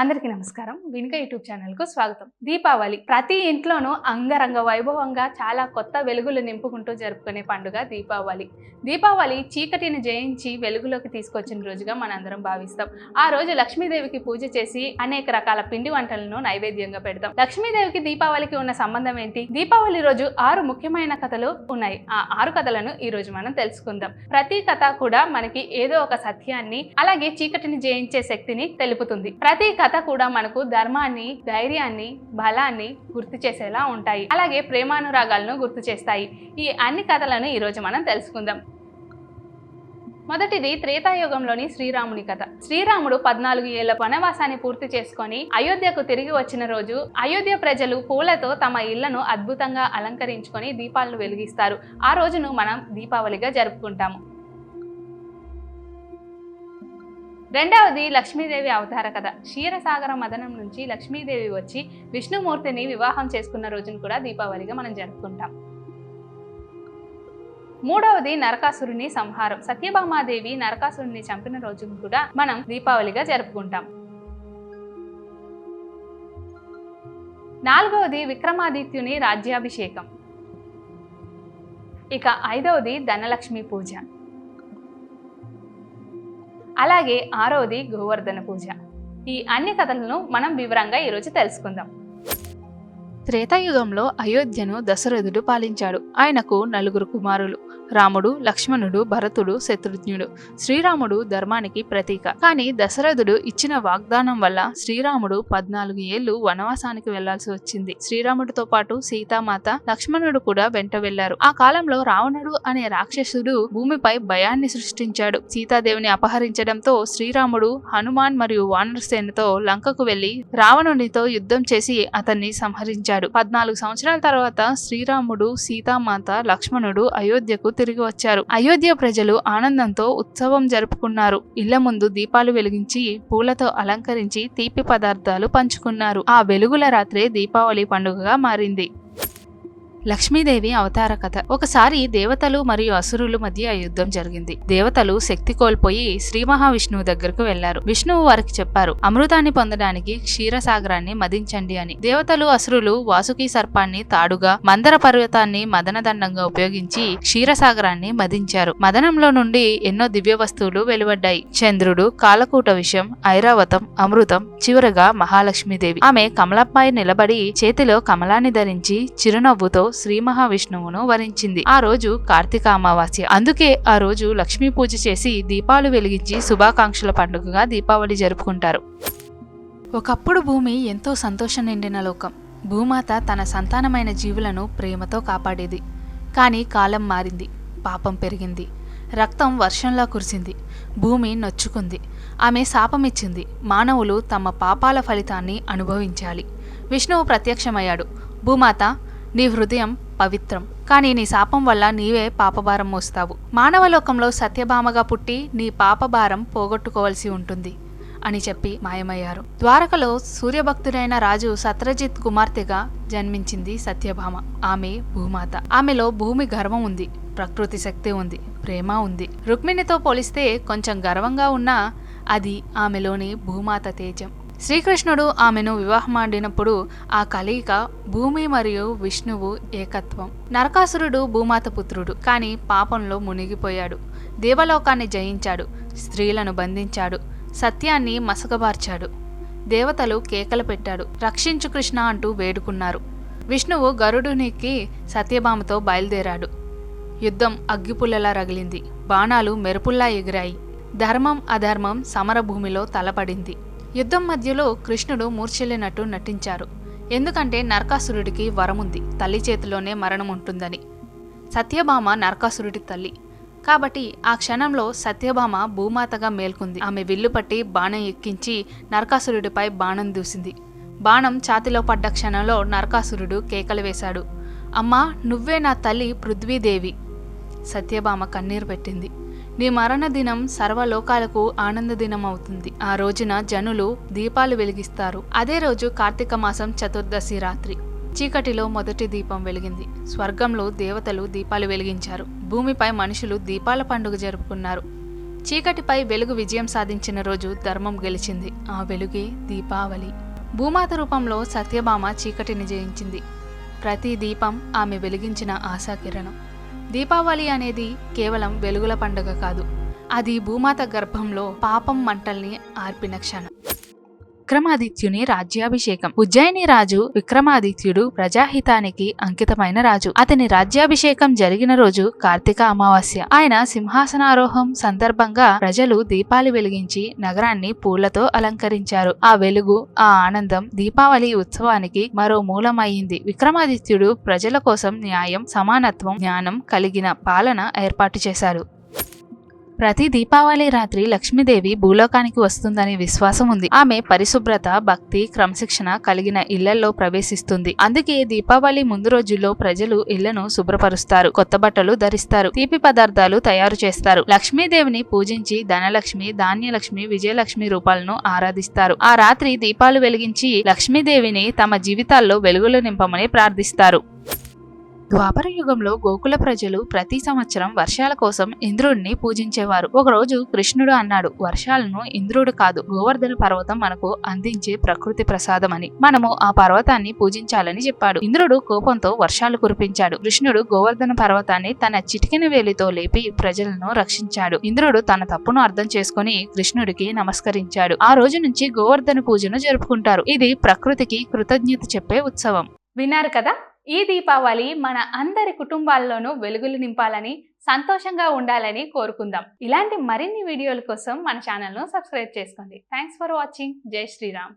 అందరికీ నమస్కారం. వినుక యూట్యూబ్ ఛానల్కు స్వాగతం. దీపావళి ప్రతి ఇంట్లోనూ అంగరంగ వైభవంగా చాలా కొత్త వెలుగులు నింపుకుంటూ జరుపుకునే పండుగ దీపావళి. దీపావళి చీకటిని జయించి వెలుగులోకి తీసుకొచ్చిన రోజుగా మనందరం భావిస్తాం. ఆ రోజు లక్ష్మీదేవికి పూజ చేసి అనేక రకాల పిండి వంటలను నైవేద్యంగా పెడతాం. లక్ష్మీదేవికి దీపావళికి ఉన్న సంబంధం ఏంటి? దీపావళి రోజు ఆరు ముఖ్యమైన కథలు ఉన్నాయి. ఆ ఆరు కథలను ఈ రోజు మనం తెలుసుకుందాం. ప్రతి కథ కూడా మనకి ఏదో ఒక సత్యాన్ని అలాగే చీకటిని జయించే శక్తిని తెలుపుతుంది. ప్రతి కథ కథ కూడా మనకు ధర్మాన్ని ధైర్యాన్ని బలాన్ని గుర్తు చేసేలా ఉంటాయి. అలాగే ప్రేమానురాగాలను గుర్తు చేస్తాయి. ఈ అన్ని కథలను ఈ రోజు మనం తెలుసుకుందాం. మొదటిది త్రేతాయుగంలోని శ్రీరాముని కథ. శ్రీరాముడు పద్నాలుగు ఏళ్ళ వనవాసాన్ని పూర్తి చేసుకొని అయోధ్యకు తిరిగి వచ్చిన రోజు అయోధ్య ప్రజలు పూలతో తమ ఇళ్ళను అద్భుతంగా అలంకరించుకొని దీపాలను వెలిగిస్తారు. ఆ రోజును మనం దీపావళిగా జరుపుకుంటాము. రెండవది లక్ష్మీదేవి అవతార కథ. క్షీరసాగర మదనం నుంచి లక్ష్మీదేవి వచ్చి విష్ణుమూర్తిని వివాహం చేసుకున్న రోజును కూడా దీపావళిగా మనం జరుపుకుంటాం. మూడవది నరకాసురుని సంహారం. సత్యభామాదేవి నరకాసురుని చంపిన రోజును కూడా మనం దీపావళిగా జరుపుకుంటాం. నాలుగవది విక్రమాదిత్యుని రాజ్యాభిషేకం. ఇక ఐదవది ధనలక్ష్మి పూజ. అలాగే ఆరవది గోవర్ధన పూజ. ఈ అన్ని కథలను మనం వివరంగా ఈరోజు తెలుసుకుందాం. త్రేతాయుగంలో అయోధ్యను దశరథుడు పాలించాడు. ఆయనకు నలుగురు కుమారులు. రాముడు లక్ష్మణుడు భరతుడు శత్రుఘ్నుడు. శ్రీరాముడు ధర్మానికి ప్రతీక. కానీ దశరథుడు ఇచ్చిన వాగ్దానం వల్ల శ్రీరాముడు పద్నాలుగు ఏళ్ళు వనవాసానికి వెళ్ళాల్సి వచ్చింది. శ్రీరాముడితో పాటు సీతామాత లక్ష్మణుడు కూడా వెంట వెళ్ళారు. ఆ కాలంలో రావణుడు అనే రాక్షసుడు భూమిపై భయాన్ని సృష్టించాడు. సీతాదేవిని అపహరించడంతో శ్రీరాముడు హనుమాన్ మరియు వానరసేనతో లంకకు వెళ్ళి రావణునితో యుద్ధం చేసి అతన్ని సంహరించాడు. పద్నాలుగు సంవత్సరాల తర్వాత శ్రీరాముడు సీతామాత లక్ష్మణుడు అయోధ్యకు తిరిగి వచ్చారు. అయోధ్య ప్రజలు ఆనందంతో ఉత్సవం జరుపుకున్నారు. ఇళ్ళ ముందు దీపాలు వెలిగించి పూలతో అలంకరించి తీపి పదార్థాలు పంచుకున్నారు. ఆ వెలుగుల రాత్రే దీపావళి పండుగగా మారింది. లక్ష్మీదేవి అవతార కథ. ఒకసారి దేవతలు మరియు అసురుల మధ్య యుద్ధం జరిగింది. దేవతలు శక్తి కోల్పోయి శ్రీ మహావిష్ణువు దగ్గరకు వెళ్ళారు. విష్ణువు వారికి చెప్పారు అమృతాన్ని పొందడానికి క్షీరసాగరాన్ని మదించండి అని. దేవతలు అసురులు వాసుకి సర్పాన్ని తాడుగా మందర పర్వతాన్ని మదనదండంగా ఉపయోగించి క్షీరసాగరాన్ని మదించారు. మదనంలో నుండి ఎన్నో దివ్య వస్తువులు వెలువడ్డాయి. చంద్రుడు కాలకూట విషయం ఐరావతం అమృతం చివరగా మహాలక్ష్మీదేవి. ఆమె కమలపై నిలబడి చేతిలో కమలాన్ని ధరించి చిరునవ్వుతో శ్రీ మహావిష్ణువును వరించింది. ఆ రోజు కార్తీక అమావాస్య. అందుకే ఆ రోజు లక్ష్మీ పూజ చేసి దీపాలు వెలిగించి శుభాకాంక్షల పండుగగా దీపావళి జరుపుకుంటారు. ఒకప్పుడు భూమి ఎంతో సంతోషం నిండిన లోకం. భూమాత తన సంతానమైన జీవులను ప్రేమతో కాపాడేది. కానీ కాలం మారింది. పాపం పెరిగింది. రక్తం వర్షంలా కురిసింది. భూమి నొచ్చుకుంది. ఆమె శాపమిచ్చింది. మానవులు తమ పాపాల ఫలితాన్ని అనుభవించాలి. విష్ణువు ప్రత్యక్షమయ్యాడు. భూమాత నీ హృదయం పవిత్రం. కానీ నీ శాపం వల్ల నీవే పాపభారం మోస్తావు. మానవలోకంలో సత్యభామగా పుట్టి నీ పాపభారం పోగొట్టుకోవలసి ఉంటుంది అని చెప్పి మాయమయ్యారు. ద్వారకలో సూర్యభక్తుడైన రాజు సత్రజిత్ కుమార్తెగా జన్మించింది సత్యభామ. ఆమె భూమాత. ఆమెలో భూమి గర్వం ఉంది ప్రకృతి శక్తి ఉంది ప్రేమ ఉంది. రుక్మిణితో పోలిస్తే కొంచెం గర్వంగా ఉన్నా అది ఆమెలోని భూమాత తేజం. శ్రీకృష్ణుడు ఆమెను వివాహమాడినప్పుడు ఆ కలయిక భూమి మరియు విష్ణువు ఏకత్వం. నరకాసురుడు భూమాత పుత్రుడు కానీ పాపంలో మునిగిపోయాడు. దేవలోకాన్ని జయించాడు స్త్రీలను బంధించాడు సత్యాన్ని మసకబార్చాడు. దేవతలు కేకలు పెట్టాడు రక్షించు కృష్ణ అంటూ వేడుకున్నారు. విష్ణువు గరుడునికి సత్యభామతో బయలుదేరాడు. యుద్ధం అగ్గిపుల్లలా రగిలింది బాణాలు మెరుపుల్లా ఎగిరాయి. ధర్మం అధర్మం సమరభూమిలో తలపడింది. యుద్ధం మధ్యలో కృష్ణుడు మూర్ఛెల్లినట్టు నటించారు. ఎందుకంటే నరకాసురుడికి వరముంది తల్లి చేతిలోనే మరణం ఉంటుందని సత్యభామ నరకాసురుడి తల్లి. కాబట్టి ఆ క్షణంలో సత్యభామ భూమాతగా మేల్కొంది. ఆమె విల్లు పట్టి బాణం ఎక్కించి నరకాసురుడిపై బాణం దూసింది. బాణం ఛాతిలో పడ్డ క్షణంలో నరకాసురుడు కేకలు వేశాడు. అమ్మా నువ్వే నా తల్లి పృథ్వీదేవి! సత్యభామ కన్నీరు పెట్టింది. నీ మరణ దినం సర్వలోకాలకు ఆనంద దినం అవుతుంది. ఆ రోజున జనులు దీపాలు వెలిగిస్తారు. అదే రోజు కార్తీక మాసం చతుర్దశి రాత్రి. చీకటిలో మొదటి దీపం వెలిగింది. స్వర్గంలో దేవతలు దీపాలు వెలిగించారు. భూమిపై మనుషులు దీపాల పండుగ జరుపుకున్నారు. చీకటిపై వెలుగు విజయం సాధించిన రోజు ధర్మం గెలిచింది. ఆ వెలుగే దీపావళి. భూమాత రూపంలో సత్యభామ చీకటిని జయించింది. ప్రతి దీపం ఆమె వెలిగించిన ఆశాకిరణం. దీపావళి అనేది కేవలం వెలుగుల పండుగ కాదు. అది భూమాత గర్భంలో పాపం మంటల్ని ఆర్పిన క్షణం. విక్రమాదిత్యుని రాజ్యాభిషేకం. ఉజ్జయిని రాజు విక్రమాదిత్యుడు ప్రజాహితానికి అంకితమైన రాజు. అతని రాజ్యాభిషేకం జరిగిన రోజు కార్తీక అమావాస్య. ఆయన సింహాసనారోహం సందర్భంగా ప్రజలు దీపాలు వెలిగించి నగరాన్ని పూలతో అలంకరించారు. ఆ వెలుగు ఆ ఆనందం దీపావళి ఉత్సవానికి మరో మూలమయ్యింది. విక్రమాదిత్యుడు ప్రజల కోసం న్యాయం సమానత్వం జ్ఞానం కలిగిన పాలన ఏర్పాటు చేశారు. ప్రతి దీపావళి రాత్రి లక్ష్మీదేవి భూలోకానికి వస్తుందనే విశ్వాసం ఉంది. ఆమె పరిశుభ్రత భక్తి క్రమశిక్షణ కలిగిన ఇళ్ళలో ప్రవేశిస్తుంది. అందుకే దీపావళి ముందు రోజుల్లో ప్రజలు ఇళ్ళను శుభ్రపరుస్తారు కొత్త బట్టలు ధరిస్తారు తీపి పదార్థాలు తయారు చేస్తారు. లక్ష్మీదేవిని పూజించి ధనలక్ష్మి ధాన్యలక్ష్మి విజయలక్ష్మి రూపాలను ఆరాధిస్తారు. ఆ రాత్రి దీపాలు వెలిగించి లక్ష్మీదేవిని తమ జీవితాల్లో వెలుగులు నింపమని ప్రార్థిస్తారు. ద్వాపర యుగంలో గోకుల ప్రజలు ప్రతి సంవత్సరం వర్షాల కోసం ఇంద్రుడిని పూజించేవారు. ఒకరోజు కృష్ణుడు అన్నాడు వర్షాలను ఇంద్రుడు కాదు గోవర్ధన పర్వతం మనకు అందించే ప్రకృతి ప్రసాదమని. మనము ఆ పర్వతాన్ని పూజించాలని చెప్పాడు. ఇంద్రుడు కోపంతో వర్షాలు కురిపించాడు. కృష్ణుడు గోవర్ధన పర్వతాన్ని తన చిటికిన వేలితో లేపి ప్రజలను రక్షించాడు. ఇంద్రుడు తన తప్పును అర్థం చేసుకుని కృష్ణుడికి నమస్కరించాడు. ఆ రోజు నుంచి గోవర్ధన పూజను జరుపుకుంటారు. ఇది ప్రకృతికి కృతజ్ఞత చెప్పే ఉత్సవం. విన్నారు కదా? ఈ దీపావళి మన అందరి కుటుంబాల్లోనూ వెలుగులు నింపాలని సంతోషంగా ఉండాలని కోరుకుందాం. ఇలాంటి మరిన్ని వీడియోల కోసం మన ఛానల్ను సబ్స్క్రైబ్ చేసుకోండి. థ్యాంక్స్ ఫర్ వాచింగ్ జై శ్రీరామ్.